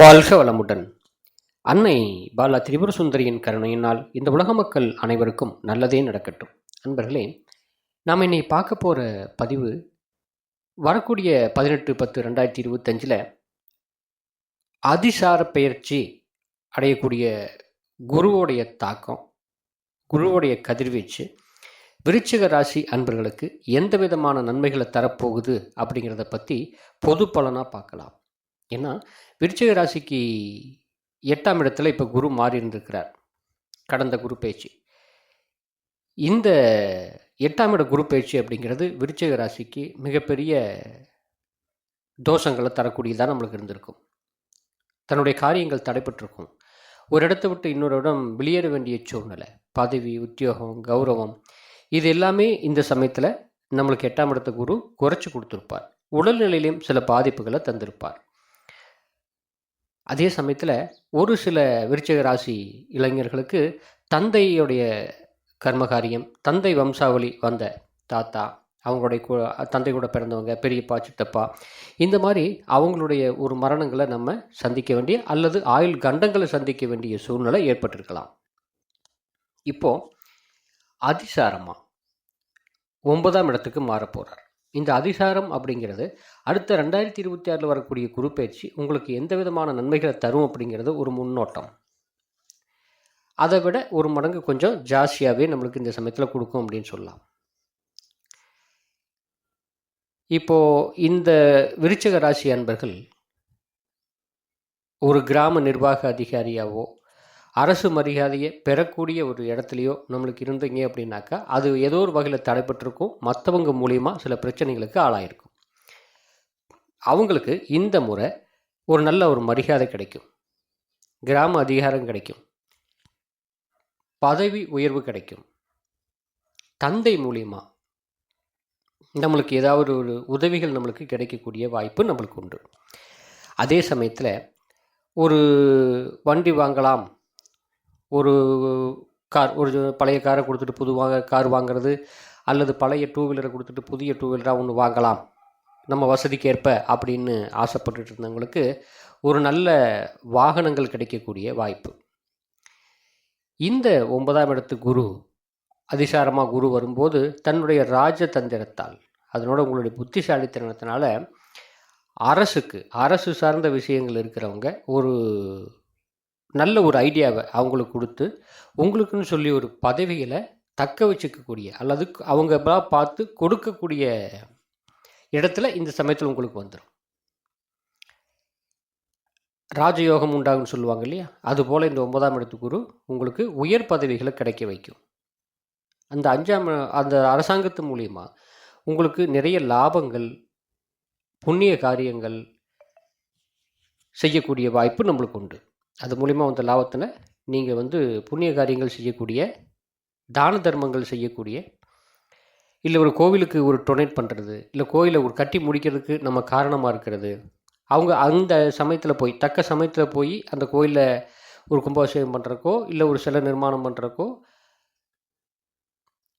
வாழ்க வளமுடன். அன்னை பாலா திரிபுர சுந்தரியின் கருணையினால் இந்த உலக மக்கள் அனைவருக்கும் நல்லதே நடக்கட்டும். அன்பர்களே நாம் இன்னை பார்க்க போகிற பதிவு வரக்கூடிய பதினெட்டு பத்து ரெண்டாயிரத்தி இருபத்தஞ்சில் அதிசார பெயர்ச்சி அடையக்கூடிய குருவோடைய தாக்கம் குருவோடைய கதிர்வீச்சு விருச்சிக ராசி அன்பர்களுக்கு எந்த விதமான நன்மைகளை தரப்போகுது அப்படிங்கிறத பற்றி பொது பலனாக பார்க்கலாம். ஏன்னா விருச்சிக ராசிக்கு எட்டாம் இடத்துல இப்போ குரு மாறி இருந்திருக்கிறார் கடந்த குரு பேச்சு. இந்த எட்டாம் இட குரு பேச்சு அப்படிங்கிறது விருச்சிக ராசிக்கு மிகப்பெரிய தோஷங்களை தரக்கூடியதாக நம்மளுக்கு இருந்திருக்கும். தன்னுடைய காரியங்கள் தடைப்பட்டிருக்கும் ஒரு இடத்த விட்டு இன்னொரு இடம் வெளியேற வேண்டிய சூழ்நிலை பதவி உத்தியோகம் கௌரவம் இது எல்லாமே இந்த சமயத்தில் நம்மளுக்கு எட்டாம் இடத்த குரு குறைச்சி கொடுத்துருப்பார். உடல்நிலையிலையும் சில பாதிப்புகளை தந்திருப்பார். அதே சமயத்தில் ஒரு சில விருச்சிக ராசி இளைஞர்களுக்கு தந்தையுடைய கர்மகாரியம் தந்தை வம்சாவளி வந்த தாத்தா அவங்களுடைய கு- தந்தை கூட பிறந்தவங்க பெரியப்பா சித்தப்பா இந்த மாதிரி அவங்களுடைய ஒரு மரணங்களை நம்ம சந்திக்க வேண்டிய அல்லது ஆயுள் கண்டங்களை சந்திக்க வேண்டிய சூழ்நிலை ஏற்பட்டிருக்கலாம். இப்போ அதிசாரமாக ஒன்பதாம் இடத்துக்கு மாறப்போகிறார் இந்த அதிசாரம் அப்படிங்கிறது அடுத்த ரெண்டாயிரத்தி இருபத்தி ஆறில் வரக்கூடிய குரு உங்களுக்கு எந்த விதமான நன்மைகளை தரும் அப்படிங்கிறது ஒரு முன்னோட்டம். அதை விட ஒரு மடங்கு கொஞ்சம் ஜாஸ்தியாகவே நம்மளுக்கு இந்த சமயத்தில் கொடுக்கும் அப்படின்னு சொல்லலாம். இப்போ இந்த விருச்சக ராசி அன்பர்கள் ஒரு கிராம நிர்வாக அதிகாரியாவோ அரசு மரியாதையை பெறக்கூடிய ஒரு இடத்துலையோ நம்மளுக்கு இருந்தீங்க அப்படின்னாக்கா அது ஏதோ ஒரு வகையில் தடைப்பட்டிருக்கும். மற்றவங்க மூலியமாக சில பிரச்சனைகளுக்கு ஆளாயிருக்கும். அவங்களுக்கு இந்த முறை ஒரு நல்ல ஒரு மரியாதை கிடைக்கும். கிராம அதிகாரம் கிடைக்கும். பதவி உயர்வு கிடைக்கும். தந்தை மூலியமா நம்மளுக்கு ஏதாவது ஒரு உதவிகள் நம்மளுக்கு கிடைக்கக்கூடிய வாய்ப்பு நம்மளுக்கு உண்டு. அதே சமயத்தில் ஒரு வண்டி வாங்கலாம். ஒரு கார் ஒரு பழைய காரை கொடுத்துட்டு புது வாங்க கார் வாங்குறது அல்லது பழைய டூ வீலரை கொடுத்துட்டு புதிய டூ வீலராக ஒன்று வாங்கலாம். நம்ம வசதிக்கேற்ப அப்படின்னு ஆசைப்பட்டுட்டு இருந்தவங்களுக்கு ஒரு நல்ல வாகனங்கள் கிடைக்கக்கூடிய வாய்ப்பு. இந்த ஒன்பதாம் இடத்து குரு அதிசாரமாக குரு வரும்போது தன்னுடைய ராஜதந்திரத்தால் அதனோட உங்களுடைய புத்திசாலித்தனத்தினால அரசுக்கு அரசு சார்ந்த விஷயங்கள் இருக்கிறவங்க ஒரு நல்ல ஒரு ஐடியாவை அவங்களுக்கு கொடுத்து உங்களுக்குன்னு சொல்லி ஒரு பதவிகளை தக்க வச்சுக்கக்கூடிய அல்லது அவங்க பார்த்து கொடுக்கக்கூடிய இடத்துல இந்த சமயத்தில் உங்களுக்கு வந்துடும் ராஜயோகம் உண்டாகும்னு சொல்லுவாங்க இல்லையா? அதுபோல் இந்த ஒன்பதாம் இடத்து குரு உங்களுக்கு உயர் பதவிகளை கிடைக்க வைக்கும். அந்த அஞ்சாம் அந்த அரசாங்கத்து மூலிமா உங்களுக்கு நிறைய லாபங்கள் புண்ணிய காரியங்கள் செய்யக்கூடிய வாய்ப்பு நம்மளுக்கு உண்டு. அது மூலிமா வந்த லாபத்தில் நீங்கள் வந்து புண்ணிய காரியங்கள் செய்யக்கூடிய தான தர்மங்கள் செய்யக்கூடிய இல்லை ஒரு கோவிலுக்கு ஒரு டொனேட் பண்ணுறது இல்லை கோயிலை ஒரு கட்டி முடிக்கிறதுக்கு நம்ம காரணமாக இருக்கிறது. அவங்க அந்த சமயத்தில் போய் தக்க சமயத்தில் போய் அந்த கோயிலில் ஒரு கும்பாபிஷேகம் பண்ணுறக்கோ இல்லை ஒரு சிலை நிர்மாணம் பண்ணுறக்கோ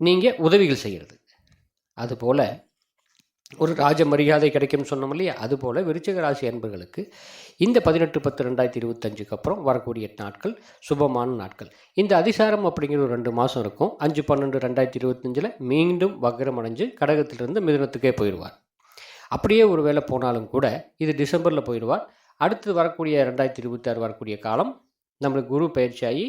நீங்கள் உதவிகள் செய்கிறது அதுபோல் ஒரு ராஜ மரியாதை கிடைக்கும்னு சொன்னோம் இல்லையா? அதுபோல் விருச்சிக ராசி அன்பர்களுக்கு இந்த பதினெட்டு பத்து ரெண்டாயிரத்தி இருபத்தஞ்சுக்கு அப்புறம் வரக்கூடிய நாட்கள் சுபமான நாட்கள். இந்த அதிசாரம் அப்படிங்கிற ஒரு ரெண்டு மாதம் இருக்கும். அஞ்சு பன்னெண்டு ரெண்டாயிரத்தி இருபத்தஞ்சில் மீண்டும் வக்ரம் அடைஞ்சு கடகத்திலிருந்து மிதனத்துக்கே போயிடுவார். அப்படியே ஒரு வேளை போனாலும் கூட இது டிசம்பரில் போயிடுவார். அடுத்து வரக்கூடிய ரெண்டாயிரத்தி இருபத்தாறு வரக்கூடிய காலம் நம்மளுக்கு குரு பயிற்சியாகி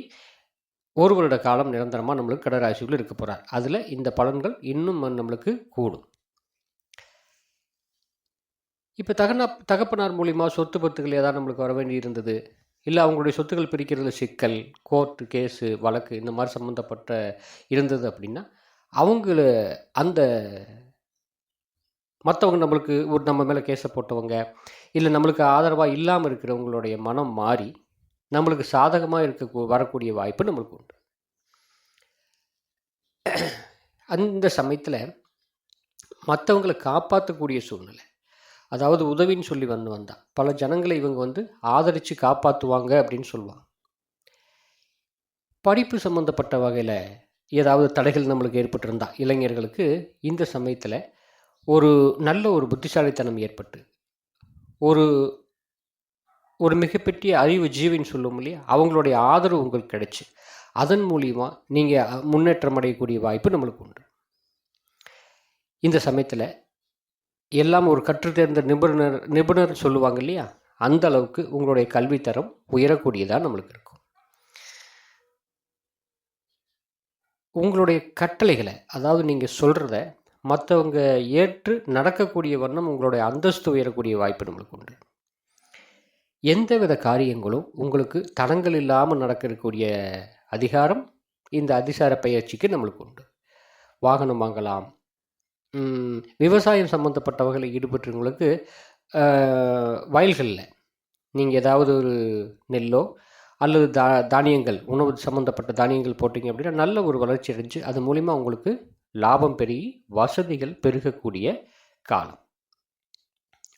ஒரு வருட காலம் நிரந்தரமாக நம்மளுக்கு கடராசிக்குள்ள இருக்க போகிறார் அதில் இந்த பலன்கள் இன்னும் நம்மளுக்கு கூடும். இப்போ தகனா தகப்பனார் மூலிமா சொத்து பத்துக்கள் ஏதாவது நம்மளுக்கு வர வேண்டி இருந்தது இல்லை அவங்களுடைய சொத்துக்கள் பிரிக்கிறதுல சிக்கல் கோர்ட்டு கேஸு வழக்கு இந்த மாதிரி சம்மந்தப்பட்ட இருந்தது அப்படின்னா அவங்கள அந்த மற்றவங்க நம்மளுக்கு ஒரு நம்ம மேலே கேஸை போட்டவங்க இல்லை நம்மளுக்கு ஆதரவாக இல்லாமல் இருக்கிறவங்களுடைய மனம் மாறி நம்மளுக்கு சாதகமாக இருக்க வரக்கூடிய வாய்ப்பு நம்மளுக்கு உண்டு. அந்த சமயத்தில் மற்றவங்களை காப்பாற்றக்கூடிய சூழ்நிலை அதாவது உதவின்னு சொல்லி வந்து வந்தா. பல ஜனங்களை இவங்க வந்து ஆதரித்து காப்பாற்றுவாங்க அப்படின்னு சொல்லுவாங்க. படிப்பு சம்மந்தப்பட்ட வகையில் ஏதாவது தடைகள் நம்மளுக்கு ஏற்பட்டிருந்தா இளைஞர்களுக்கு இந்த சமயத்தில் ஒரு நல்ல ஒரு புத்திசாலித்தனம் ஏற்பட்டு ஒரு ஒரு மிகப்பெரிய அறிவு ஜீவின்னு சொல்லும் இல்லையா? அவங்களுடைய ஆதரவு உங்களுக்கு கிடைச்சி அதன் மூலியமாக நீங்கள் முன்னேற்றம் அடையக்கூடிய வாய்ப்பு நம்மளுக்கு உண்டு. இந்த சமயத்தில் எல்லாம் ஒரு கற்றுத்தேர்ந்த நிபுணர் நிபுணர் சொல்லுவாங்க இல்லையா? அந்த அளவுக்கு உங்களுடைய கல்வித்தரம் உயரக்கூடியதாக நம்மளுக்கு இருக்கும். உங்களுடைய கட்டளைகளை அதாவது நீங்கள் சொல்கிறத மற்றவங்க ஏற்று நடக்கக்கூடிய வண்ணம் உங்களுடைய அந்தஸ்து உயரக்கூடிய வாய்ப்பு நம்மளுக்கு உண்டு. எந்தவித காரியங்களும் உங்களுக்கு தடங்கள் இல்லாமல் நடக்கக்கூடிய அதிகாரம் இந்த அதிசார பயிற்சிக்கு நம்மளுக்கு உண்டு. வாகனம் வாங்கலாம் விவசாயம் சம்மந்தப்பட்டவர்களில் ஈடுபட்டவங்களுக்கு வயல்களில் நீங்கள் ஏதாவது ஒரு நெல்லோ அல்லது தா தானியங்கள் உணவு சம்மந்தப்பட்ட தானியங்கள் போட்டிங்க அப்படின்னா நல்ல ஒரு வளர்ச்சி அடைஞ்சு அது மூலிமா உங்களுக்கு லாபம் பெருகி வசதிகள் பெருகக்கூடிய காலம்.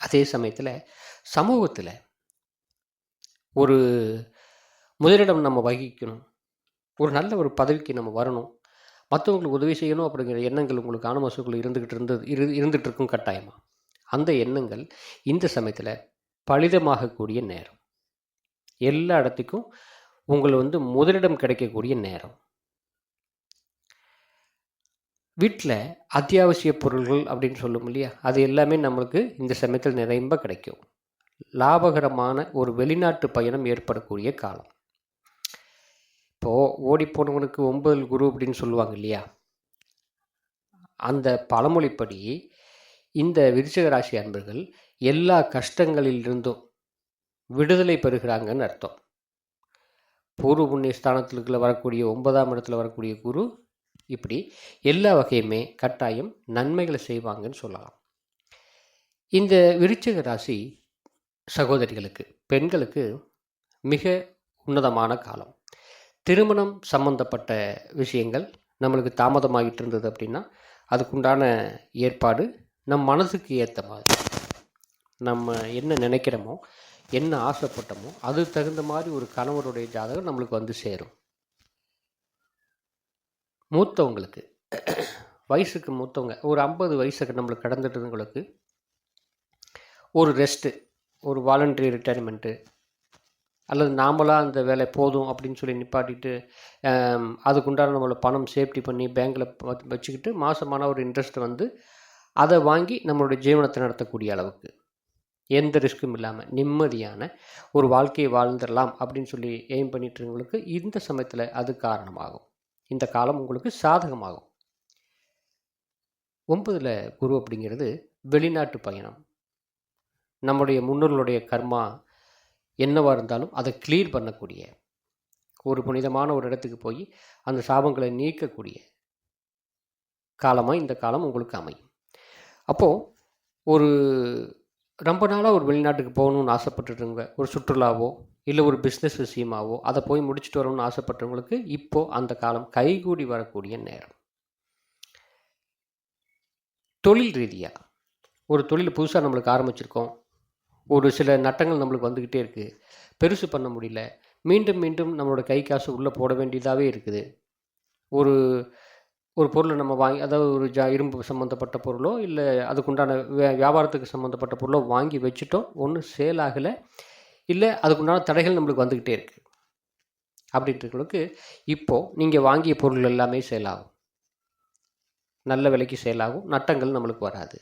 அதே சமயத்தில் சமூகத்தில் ஒரு முதலிடம் நம்ம வகிக்கணும். ஒரு நல்ல ஒரு பதவிக்கு நம்ம வரணும். மற்றவங்களுக்கு உதவி செய்யணும் அப்படிங்கிற எண்ணங்கள் உங்களுக்கு ஆணவசுக்குள்ள இருந்துக்கிட்டு இருந்தது இரு இருந்துகிட்டு இருக்கும் கட்டாயமாக அந்த எண்ணங்கள் இந்த சமயத்தில் பலிதமாகக்கூடிய நேரம். எல்லா இடத்துக்கும் உங்களை வந்து முதலிடம் கிடைக்கக்கூடிய நேரம். வீட்டில் அத்தியாவசிய பொருள்கள் அப்படின்னு சொல்லும் இல்லையா? அது எல்லாமே நம்மளுக்கு இந்த சமயத்தில் நிறைம்ப கிடைக்கும். லாபகரமான ஒரு வெளிநாட்டு பயணம் ஏற்படக்கூடிய காலம். இப்போது ஓடிப்போனவனுக்கு ஒன்பது குரு அப்படின்னு சொல்லுவாங்க இல்லையா? அந்த பழமொழிப்படி இந்த விருச்சிக ராசி அன்பர்கள் எல்லா கஷ்டங்களிலிருந்தும் விடுதலை பெறுகிறாங்கன்னு அர்த்தம். பூர்வ புண்ணிய ஸ்தானத்துக்குள்ள வரக்கூடிய ஒன்பதாம் இடத்துல வரக்கூடிய குரு இப்படி எல்லா வகையுமே கட்டாயம் நன்மைகளை செய்வாங்கன்னு சொல்லலாம். இந்த விருச்சிக ராசி சகோதரிகளுக்கு பெண்களுக்கு மிக உன்னதமான காலம். திருமணம் சம்பந்தப்பட்ட விஷயங்கள் நம்மளுக்கு தாமதமாகிட்டு இருந்தது அப்படின்னா அதுக்குண்டான ஏற்பாடு நம் மனசுக்கு ஏற்ற மாதிரி நம்ம என்ன நினைக்கிறோமோ என்ன ஆசைப்பட்டோமோ அது தகுந்த மாதிரி ஒரு கணவருடைய ஜாதகம் நம்மளுக்கு வந்து சேரும். மூத்தவங்களுக்கு வயசுக்கு மூத்தவங்க ஒரு ஐம்பது வயசுக்கு நம்மளுக்கு கடந்துட்டவங்களுக்கு ஒரு ரெஸ்ட்டு ஒரு வாலண்டரி ரிட்டையர்மெண்ட்டு அல்லது நாமளாக அந்த வேலை போதும் அப்படின்னு சொல்லி நிப்பாட்டிட்டு அதுக்குண்டான நம்மளை பணம் சேஃப்டி பண்ணி பேங்க்கில் வச்சுக்கிட்டு மாதமான ஒரு இன்ட்ரெஸ்ட் வந்து அதை வாங்கி நம்மளுடைய ஜீவனத்தை நடத்தக்கூடிய அளவுக்கு. எந்த ரிஸ்க்கும் இல்லாமல் நிம்மதியான ஒரு வாழ்க்கையை வாழ்ந்துடலாம் அப்படின்னு சொல்லி எய்ம் பண்ணிட்டுருங்களுக்கு இந்த சமயத்தில் அது காரணமாகும். இந்த காலம் உங்களுக்கு சாதகமாகும். ஒன்பதில் குரு அப்படிங்கிறது வெளிநாட்டு பயணம். நம்முடைய முன்னோர்களுடைய கர்மா என்னவாக இருந்தாலும் அதை கிளியர் பண்ணக்கூடிய ஒரு புனிதமான ஒரு இடத்துக்கு போய் அந்த சாபங்களை நீக்கக்கூடிய காலமாக இந்த காலம் உங்களுக்கு அமையும். அப்போது ஒரு ரொம்ப நாளாக ஒரு வெளிநாட்டுக்கு போகணும்னு ஆசைப்பட்டுருங்க ஒரு சுற்றுலாவோ இல்லை ஒரு பிஸ்னஸ் விஷயமாவோ அதை போய் முடிச்சுட்டு வரணும்னு ஆசைப்பட்டவங்களுக்கு இப்போது அந்த காலம் கைகூடி வரக்கூடிய நேரம். தொழில் ரீதியாக ஒரு தொழில் புதுசாக நம்மளுக்கு ஆரம்பிச்சிருக்கோம். ஒரு சில நட்டங்கள் நம்மளுக்கு வந்துக்கிட்டே இருக்குது பெருசு பண்ண முடியல. மீண்டும் மீண்டும் நம்மளோட கை காசு உள்ளே போட வேண்டியதாகவே இருக்குது. ஒரு ஒரு பொருளை நம்ம வாங்கி அதாவது ஒரு ஜா இரும்பு சம்மந்தப்பட்ட பொருளோ இல்லை அதுக்குண்டான வே வியாபாரத்துக்கு சம்மந்தப்பட்ட பொருளோ வாங்கி வச்சுட்டோம். ஒன்றும் சேல் ஆகலை. இல்லை அதுக்குண்டான தடைகள் நம்மளுக்கு வந்துக்கிட்டே இருக்குது அப்படின்றவங்களுக்கு இப்போது நீங்கள் வாங்கிய பொருள் எல்லாமே சேல் ஆகும். நல்ல விலைக்கு சேல் ஆகும். நட்டங்கள் நம்மளுக்கு வராது.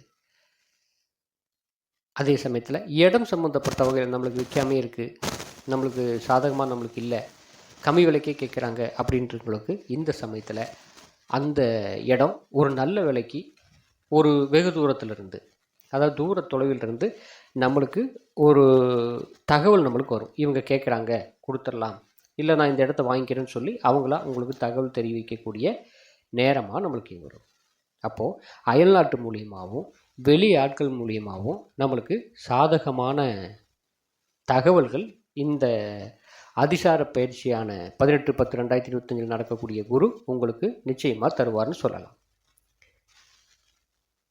அதே சமயத்தில் இடம் சம்மந்தப்பட்ட வகையில் நம்மளுக்கு விற்காமே இருக்குது நம்மளுக்கு சாதகமாக நம்மளுக்கு இல்லை. கம்மி விலைக்கே கேட்குறாங்க அப்படின்றவங்களுக்கு இந்த சமயத்தில் அந்த இடம் ஒரு நல்ல விலைக்கு ஒரு வெகு தூரத்தில் இருந்து அதாவது தூர தொலைவிலிருந்து நம்மளுக்கு ஒரு தகவல் நம்மளுக்கு வரும். இவங்க கேட்குறாங்க கொடுத்துடலாம். இல்லை நான் இந்த இடத்த வாங்கிக்கிறேன்னு சொல்லி அவங்களா உங்களுக்கு தகவல் தெரிவிக்கக்கூடிய நேரமாக நம்மளுக்கு வரும். அப்போது அயல்நாட்டு மூலியமாகவும் வெளி ஆட்கள் மூலியமாகவும் நம்மளுக்கு சாதகமான தகவல்கள் இந்த அதிசார பயிற்சியான பதினெட்டு பத்து ரெண்டாயிரத்தி இருபத்தஞ்சில் நடக்கக்கூடிய குரு உங்களுக்கு நிச்சயமாக தருவார்னு சொல்லலாம்.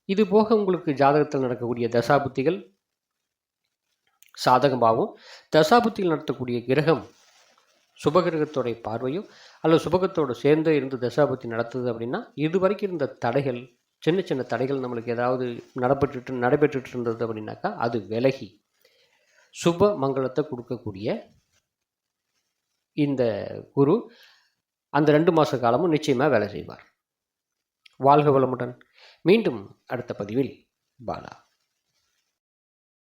இது போக உங்களுக்கு ஜாதகத்தில் நடக்கக்கூடிய தசாபுத்திகள் சாதகமாகவும் தசாபுத்திகள் நடத்தக்கூடிய கிரகம் சுபகிரகத்தோடைய பார்வையும் அல்லது சுபகத்தோடு சேர்ந்து இருந்து தசாபுத்தி நடத்துது அப்படின்னா இது வரைக்கும் இருந்த தடைகள் சின்ன சின்ன தடைகள் நம்மளுக்கு ஏதாவது நடைபெற்று நடைபெற்றுட்டு இருந்தது அப்படின்னாக்கா அது விலகி சுப மங்களத்தை கொடுக்கக்கூடிய இந்த குரு அந்த ரெண்டு மாத காலமும் நிச்சயமாக வேலை செய்வார். வாழ்க வளமுடன். மீண்டும் அடுத்த பதிவில் பாலா